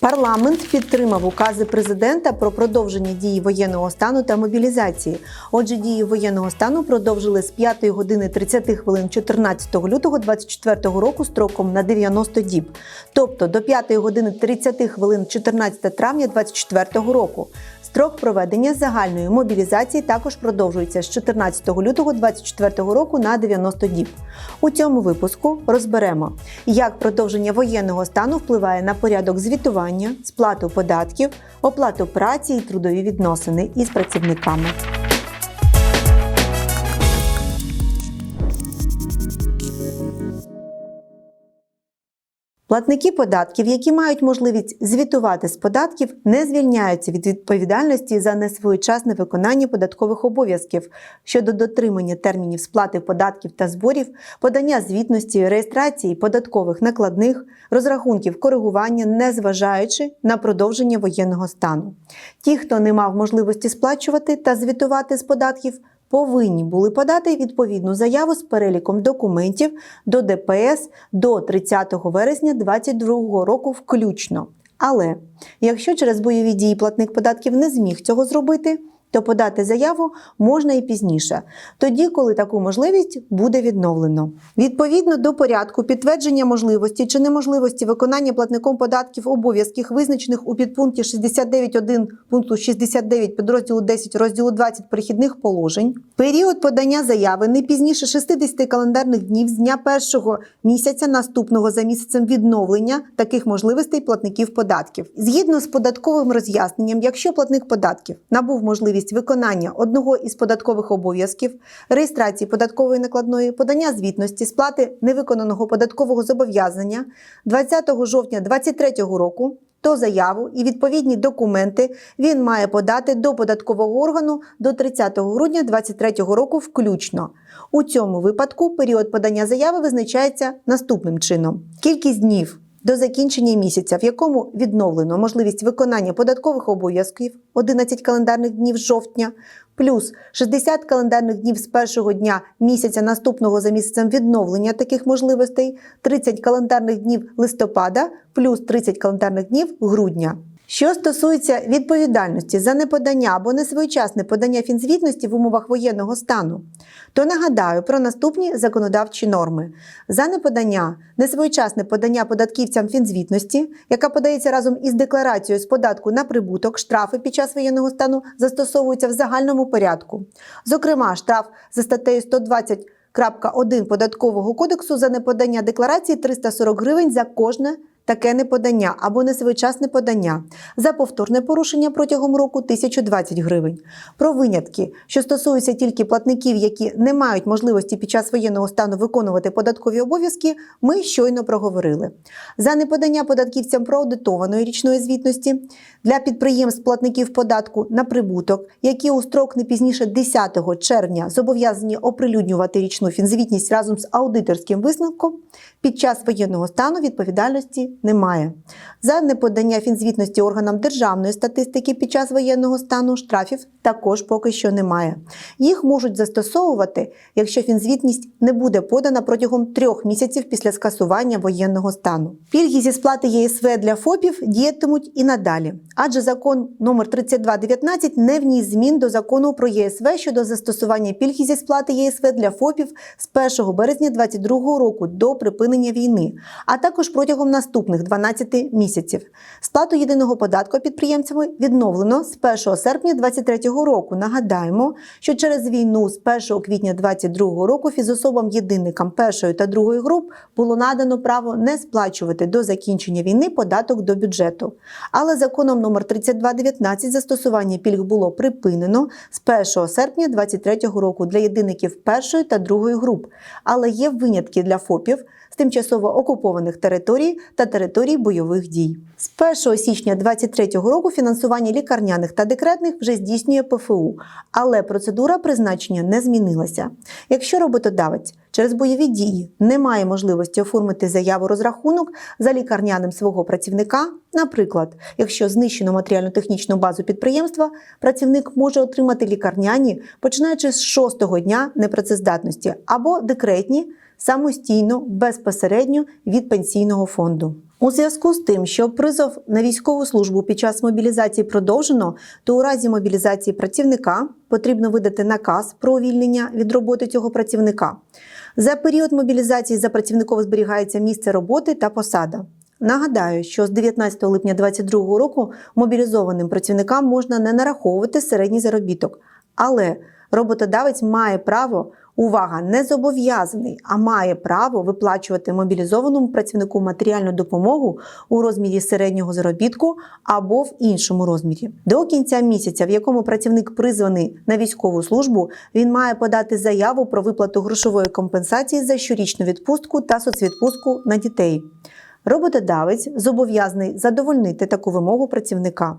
Парламент підтримав укази президента про продовження дії воєнного стану та мобілізації. Отже, дії воєнного стану продовжили з 5 години 30 хвилин 14 лютого 2024 року строком на 90 діб, тобто до 5 години 30 хвилин 14 травня 2024 року. Строк проведення загальної мобілізації також продовжується з 14 лютого 2024 року на 90 діб. У цьому випуску розберемо, як продовження воєнного стану впливає на порядок звітування, сплату податків, оплату праці і трудові відносини із працівниками. Платники податків, які мають можливість звітувати з податків, не звільняються від відповідальності за несвоєчасне виконання податкових обов'язків щодо дотримання термінів сплати податків та зборів, подання звітності, реєстрації податкових накладних, розрахунків коригування, незважаючи на продовження воєнного стану. Ті, хто не мав можливості сплачувати та звітувати з податків, повинні були подати відповідну заяву з переліком документів до ДПС до 30 вересня 2022 року включно. Але якщо через бойові дії платник податків не зміг цього зробити, то подати заяву можна і пізніше, тоді, коли таку можливість буде відновлено. Відповідно до порядку підтвердження можливості чи неможливості виконання платником податків обов'язків, визначених у підпункті 69.1 пункту 69 підрозділу 10 розділу 20 перехідних положень, період подання заяви не пізніше 60 календарних днів з дня першого місяця наступного за місяцем відновлення таких можливостей платників податків. Згідно з податковим роз'ясненням, якщо платник податків набув можливість виконання одного із податкових обов'язків, реєстрації податкової накладної, подання звітності, сплати невиконаного податкового зобов'язання 20 жовтня 2023 року. То заяву і відповідні документи він має подати до податкового органу до 30 грудня 2023 року включно. У цьому випадку період подання заяви визначається наступним чином: кількість днів до закінчення місяця, в якому відновлено можливість виконання податкових обов'язків 11 календарних днів жовтня, плюс 60 календарних днів з першого дня місяця наступного за місяцем відновлення таких можливостей, 30 календарних днів листопада, плюс 30 календарних днів грудня. Що стосується відповідальності за неподання або несвоєчасне подання фінзвітності в умовах воєнного стану, то нагадаю про наступні законодавчі норми: за неподання, несвоєчасне подання податківцям фінзвітності, яка подається разом із декларацією з податку на прибуток, штрафи під час воєнного стану застосовуються в загальному порядку. Зокрема, штраф за статтею 120 Крапка 1 податкового кодексу за неподання декларації 340 гривень за кожне таке неподання або несвоєчасне подання, за повторне порушення протягом року 1020 гривень. Про винятки, що стосуються тільки платників, які не мають можливості під час воєнного стану виконувати податкові обов'язки, ми щойно проговорили. За неподання податківцям проаудитованої річної звітності для підприємств платників податку на прибуток, які у строк не пізніше 10 червня зобов'язані оприлюднювати річну фінзвітність разом з аудиторським висновком, під час воєнного стану відповідальності немає. За неподання фінзвітності органам державної статистики під час воєнного стану штрафів також поки що немає. Їх можуть застосовувати, якщо фінзвітність не буде подана протягом трьох місяців після скасування воєнного стану. Пільги зі сплати ЄСВ для ФОПів діятимуть і надалі, адже закон номер 3219 не вніс змін до закону про ЄСВ щодо застосування пільги зі сплати ЄСВ для ФОПів з 1 березня 2022 року до припинення війни, а також протягом наступних 12 місяців. Сплату єдиного податку підприємцями відновлено з 1 серпня 2023 року. Нагадаємо, що через війну з 1 квітня 2022 року фізособам-єдинникам першої та другої груп було надано право не сплачувати до закінчення війни податок до бюджету. Але законом номер 3219 застосування пільг було припинено з 1 серпня 2023 року для єдинників першої та другої груп. Але є винятки для ФОПів з тимчасово окупованих територій та територій бойових дій. З 1 січня 2023 року фінансування лікарняних та декретних вже здійснює ПФУ, але процедура призначення не змінилася. Якщо роботодавець через бойові дії не має можливості оформити заяву розрахунок за лікарняним свого працівника, наприклад, якщо знищено матеріально-технічну базу підприємства, працівник може отримати лікарняні, починаючи з шостого дня непрацездатності або декретні самостійно безпосередньо від пенсійного фонду. У зв'язку з тим, що призов на військову службу під час мобілізації продовжено, то у разі мобілізації працівника потрібно видати наказ про увільнення від роботи цього працівника. За період мобілізації за працівником зберігається місце роботи та посада. Нагадаю, що з 19 липня 2022 року мобілізованим працівникам можна не нараховувати середній заробіток, але роботодавець має право, увага, не зобов'язаний, а має право виплачувати мобілізованому працівнику матеріальну допомогу у розмірі середнього заробітку або в іншому розмірі. До кінця місяця, в якому працівник призваний на військову службу, він має подати заяву про виплату грошової компенсації за щорічну відпустку та соцвідпустку на дітей. Роботодавець зобов'язаний задовольнити таку вимогу працівника.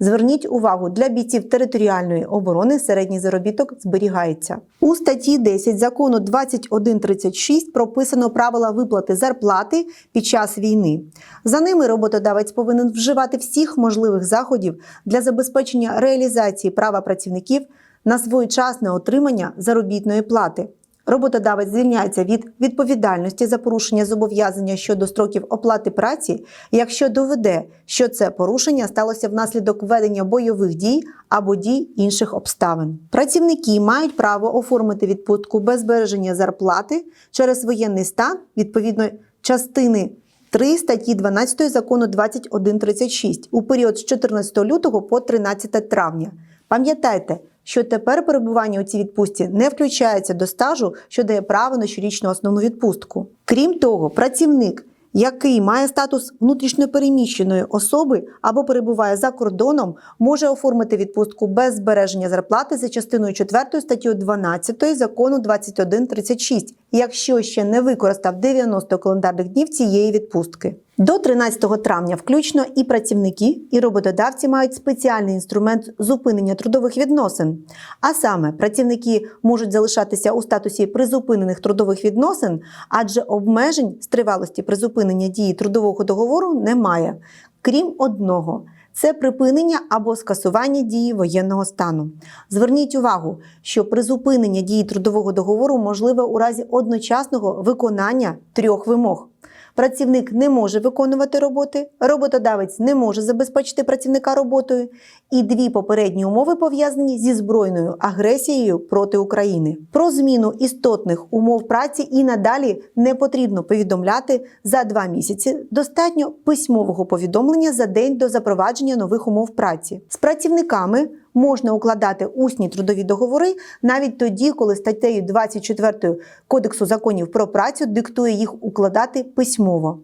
Зверніть увагу, для бійців територіальної оборони середній заробіток зберігається. У статті 10 закону 2136 прописано правила виплати зарплати під час війни. За ними роботодавець повинен вживати всіх можливих заходів для забезпечення реалізації права працівників на своєчасне отримання заробітної плати. Роботодавець звільняється від відповідальності за порушення зобов'язання щодо строків оплати праці, якщо доведе, що це порушення сталося внаслідок ведення бойових дій або дій інших обставин. Працівники мають право оформити відпустку без збереження зарплати через воєнний стан відповідно частини 3 статті 12 закону 2136 у період з 14 лютого по 13 травня. Пам'ятайте, що тепер перебування у цій відпустці не включається до стажу, що дає право на щорічну основну відпустку. Крім того, працівник, який має статус внутрішньопереміщеної особи або перебуває за кордоном, може оформити відпустку без збереження зарплати за частиною 4 статтю 12 закону 2136, якщо ще не використав 90 календарних днів цієї відпустки. До 13 травня включно і працівники, і роботодавці мають спеціальний інструмент зупинення трудових відносин. А саме працівники можуть залишатися у статусі призупинених трудових відносин, адже обмежень з тривалості призупинення дії трудового договору немає, крім одного. Це припинення або скасування дії воєнного стану. Зверніть увагу, що призупинення дії трудового договору можливе у разі одночасного виконання трьох вимог. Працівник не може виконувати роботи, роботодавець не може забезпечити працівника роботою, і дві попередні умови пов'язані зі збройною агресією проти України. Про зміну істотних умов праці і надалі не потрібно повідомляти за два місяці. Достатньо письмового повідомлення за день до запровадження нових умов праці з працівниками можна укладати усні трудові договори навіть тоді, коли статтею 24 Кодексу законів про працю диктує їх укладати письмово.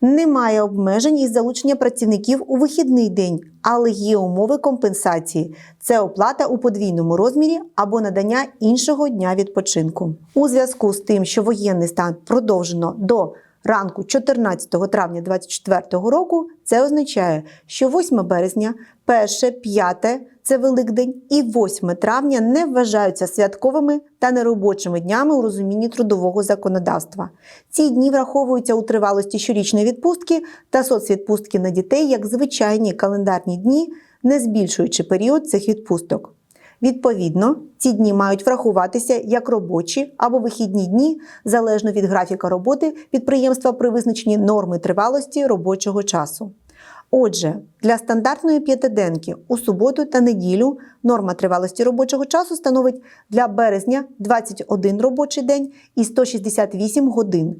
Немає обмежень із залучення працівників у вихідний день, але є умови компенсації. Це оплата у подвійному розмірі або надання іншого дня відпочинку. У зв'язку з тим, що воєнний стан продовжено до ранку 14 травня 2024 року, це означає, що 8 березня, 1, 5 це Великдень, і 8 травня не вважаються святковими та неробочими днями у розумінні трудового законодавства. Ці дні враховуються у тривалості щорічної відпустки та соцвідпустки на дітей як звичайні календарні дні, не збільшуючи період цих відпусток. Відповідно, ці дні мають врахуватися як робочі або вихідні дні залежно від графіка роботи підприємства при визначенні норми тривалості робочого часу. Отже, для стандартної п'ятиденки у суботу та неділю норма тривалості робочого часу становить для березня 21 робочий день і 168 годин,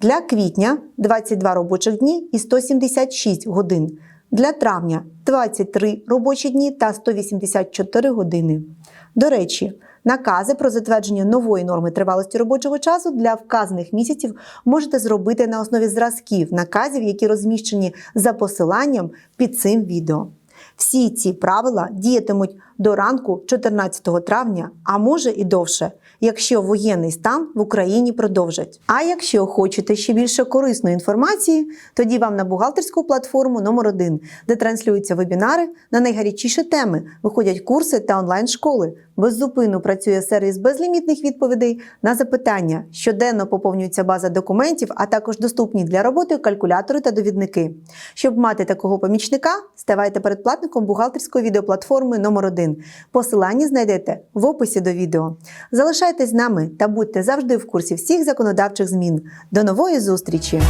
для квітня 22 робочих дні і 176 годин, для травня 23 робочі дні та 184 години. До речі, накази про затвердження нової норми тривалості робочого часу для вказаних місяців можете зробити на основі зразків наказів, які розміщені за посиланням під цим відео. Всі ці правила діятимуть до ранку 14 травня, а може і довше, якщо воєнний стан в Україні продовжать. А якщо хочете ще більше корисної інформації, тоді вам на бухгалтерську платформу номер 1 де транслюються вебінари на найгарячіші теми, виходять курси та онлайн-школи. Беззупинно працює сервіс безлімітних відповідей на запитання. Щоденно поповнюється база документів, а також доступні для роботи калькулятори та довідники. Щоб мати такого помічника, ставайте передплатником бухгалтерської відеоплатформи номер 1 Посилання знайдете в описі до відео. Залишайтесь з нами та будьте завжди в курсі всіх законодавчих змін. До нової зустрічі!